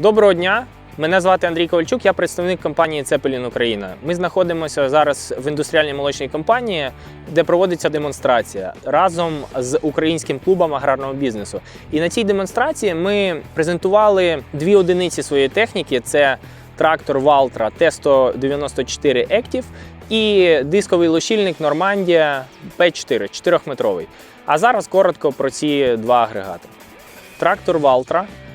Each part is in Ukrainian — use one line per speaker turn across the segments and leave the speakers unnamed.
Доброго дня! Мене звати Андрій Ковальчук, я представник компанії Цепелін Україна. Ми знаходимося зараз в індустріальній молочній компанії, де проводиться демонстрація разом з українським клубом аграрного бізнесу. І на цій демонстрації ми презентували дві одиниці своєї техніки: це трактор Valtra T194 Active і дисковий лощильник Нормандія P4 4-метровий. А зараз коротко про ці два агрегати. Трактор Valtra а,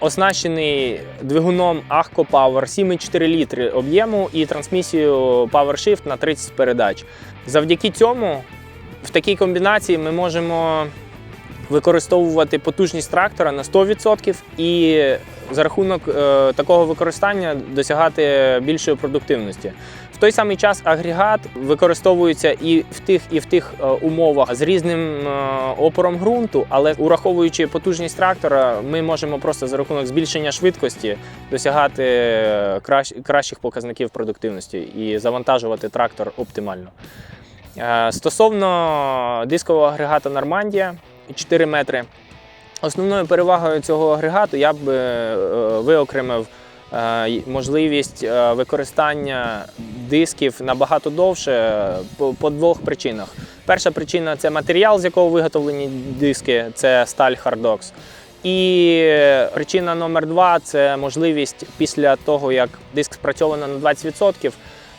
оснащений двигуном Ahco Power 7,4 літри об'єму і трансмісією PowerShift на 30 передач. Завдяки цьому в такій комбінації ми можемо використовувати потужність трактора на 100% і за рахунок е, такого використання досягати більшої продуктивності. Той самий час агрегат використовується і в тих, і в тих е, умовах з різним е, опором ґрунту, але ураховуючи потужність трактора, ми можемо просто за рахунок збільшення швидкості досягати е, кращ, кращих показників продуктивності і завантажувати трактор оптимально. Стосовно дискового агрегата Нормандія 4 метри. Основною перевагою цього агрегату я б виокремив можливість е, використання дисків набагато довше е, по двох причинах. Перша причина це матеріал, з якого виготовлені диски, це сталь Hardox. І причина номер два це можливість після того, як диск спрацьовано на 20%,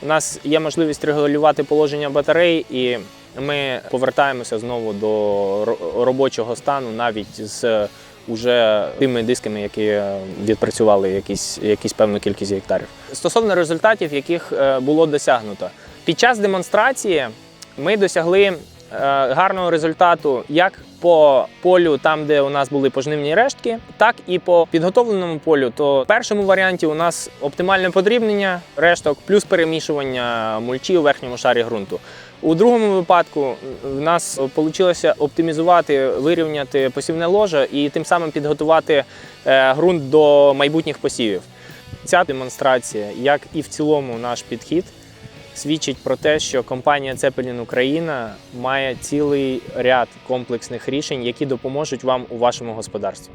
у нас є можливість регулювати положення батарей, і ми повертаємося знову до робочого стану навіть з уже тими дисками, які відпрацювали якісь, якісь певну кількість гектарів. Стосовно результатів, яких е, було досягнуто. Під час демонстрації ми досягли е, гарного результату як по полю, там де у нас були пожнивні рештки, так і по підготовленому полю. То в першому варіанті у нас оптимальне подрібнення решток плюс перемішування мульчі у верхньому шарі ґрунту. У другому випадку в нас вийшло оптимізувати, вирівняти посівне ложе і тим самим підготувати е, ґрунт до майбутніх посівів. Ця демонстрація, як і в цілому наш підхід, свідчить про те, що компанія Цепелін Україна має цілий ряд комплексних рішень, які допоможуть вам у вашому господарстві.